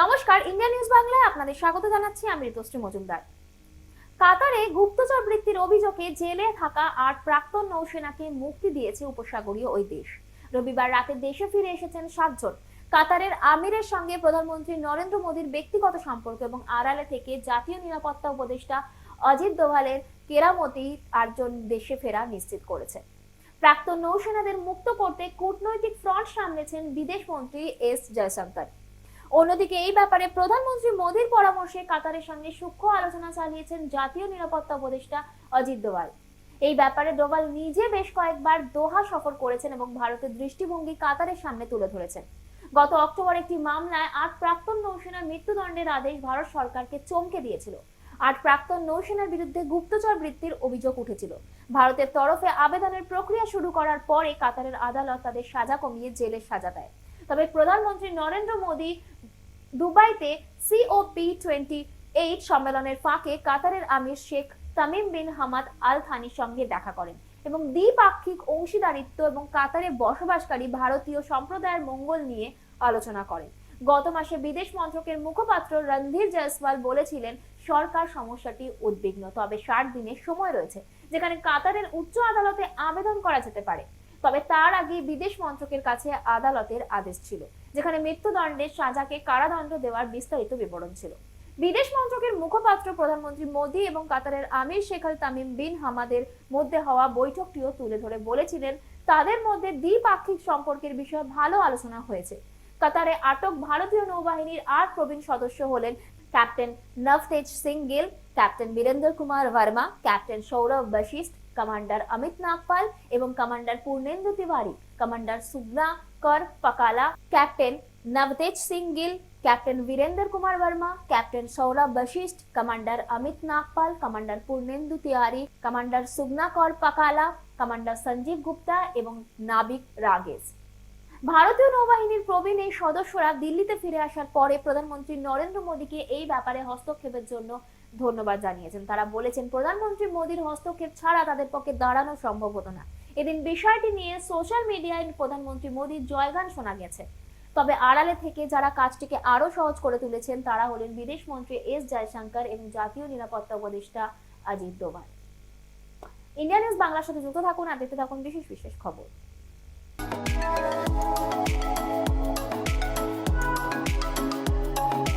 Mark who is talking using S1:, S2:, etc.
S1: নমস্কার, India news বাংলায় আপনাদের স্বাগত জানাচ্ছি। আমি ঋতুশ্রী মজুমদার। কাতারে গুপ্তচর বৃত্তির অভিযোগে জেলে থাকা আট প্রাক্তন নৌসেনাকে মুক্তি দিয়েছে উপসাগরীয় ওই দেশ। রবিবার রাতে দেশে ফিরে এসেছেন সাতজন। কাতারের আমিরের সঙ্গে প্রধানমন্ত্রী নরেন্দ্র মোদীর ব্যক্তিগত সম্পর্ক এবং আড়ালে থেকে জাতীয় নিরাপত্তা উপদেষ্টা অজিত দোভালের কেরামতি আটজন দেশে ফেরা নিশ্চিত করেছে। প্রাক্তন নৌসেনাদের মুক্ত করতে কূটনৈতিক ফ্রন্ট সামলেছেন বিদেশ মন্ত্রী এস জয়শঙ্কর। অন্যদিকে এই ব্যাপারে প্রধানমন্ত্রী মোদীর পরামর্শে কাতারের সঙ্গে সূক্ষ্ম আলোচনা চালিয়েছেন জাতীয় নিরাপত্তা উপদেষ্টা অজিত দোভাল। এই ব্যাপারে ডোভাল নিজে বেশ কয়েকবার দোহা সফর করেছেন এবং ভারতের দৃষ্টিভঙ্গি কাতারের সামনে তুলে ধরেছেন। গত অক্টোবর একটি মামলায় আট প্রাক্তন নৌসেনার মৃত্যুদণ্ডের আদেশ ভারত সরকারকে চমকে দিয়েছিল। আট প্রাক্তন নৌসেনার বিরুদ্ধে গুপ্তচর বৃত্তির অভিযোগ উঠেছিল। ভারতের তরফে আবেদনের প্রক্রিয়া শুরু করার পরে কাতারের আদালত তাদের সাজা কমিয়ে জেলের সাজা দেয়। তবে প্রধানমন্ত্রী নরেন্দ্র মোদী দুবাইতে সিওপি টোয়েন্টি এইট সম্মেলনের ফাঁকে কাতারের Emir Sheikh Tamim bin Hamad Al থানির সঙ্গে দেখা করেন এবং দ্বিপাক্ষিক অংশীদারিত্ব এবং কাতারে বসবাসকারী ভারতীয় সম্প্রদায়ের মঙ্গল নিয়ে আলোচনা করেন। গত মাসে বিদেশ মন্ত্রকের মুখপাত্র রণধীর জয়সওয়াল বলেছিলেন, সরকার সমস্যাটি উদ্বিগ্ন, তবে ষাট দিনের সময় রয়েছে, যেখানে কাতারের উচ্চ আদালতে আবেদন করা যেতে পারে। তবে তার আগে বিদেশ মন্ত্রকের কাছে আদালতের আদেশ ছিল, যেখানে মৃত্যুদণ্ডের সাজাকে কারাদণ্ড দেওয়ার বিস্তারিত বিবরণ ছিল। বিদেশ মন্ত্রকের মুখপাত্র প্রধানমন্ত্রী মোদী এবং কাতারের আমির শেখ আল তামিম বিন হামাদের মধ্যে হওয়া বৈঠকটিও তুলে ধরে বলেছিলেন, তাদের মধ্যে দ্বিপাক্ষিক সম্পর্কের বিষয়ে ভালো আলোচনা হয়েছে। কাতারে আটক ভারতীয় নৌবাহিনীর আট প্রবীণ সদস্য হলেন captain Navtej Singh Gill captain Virendra Kumar Verma, captain Saurabh Vashisht commander Amit Nagpal এবং commander Purnendu Tiwari commander Sugunakar Pakala captain Navtej Singh Gill captain Birendra Kumar Verma captain Saurabh Vashisht commander Amit Nagpal commander Purnendu Tiwari commander Sugunakar Pakala commander Sanjeev Gupta এবং নাবিক রাগেশ ভারতীয় নৌবাহিনীর প্রবীণ এই সদস্যরা দিল্লিতে ফিরে আসার পরে প্রধানমন্ত্রী নরেন্দ্র মোদীকে এই ব্যাপারে হস্তক্ষেপের জন্য ধন্যবাদ জানিয়েছেন। তারা বলেছেন, প্রধানমন্ত্রী মোদীর হস্তক্ষেপ ছাড়া তাদের পক্ষে দাঁড়ানো সম্ভব হতো না। এদিন বিষয়টি নিয়ে সোশ্যাল মিডিয়ায় প্রধানমন্ত্রী মোদীর জয়গান শোনা গেছে। তবে আড়ালে থেকে যারা কাজটিকে আরও সহজ করে তুলেছেন, তারা হলেন বিদেশ মন্ত্রী এস জয়শঙ্কর এবং জাতীয় নিরাপত্তা উপদেষ্টা অজিত দোভাল। ইন্ডিয়া নিউজ বাংলার সাথে যুক্ত থাকুন আর দেখতে থাকুন বিশেষ বিশেষ খবর।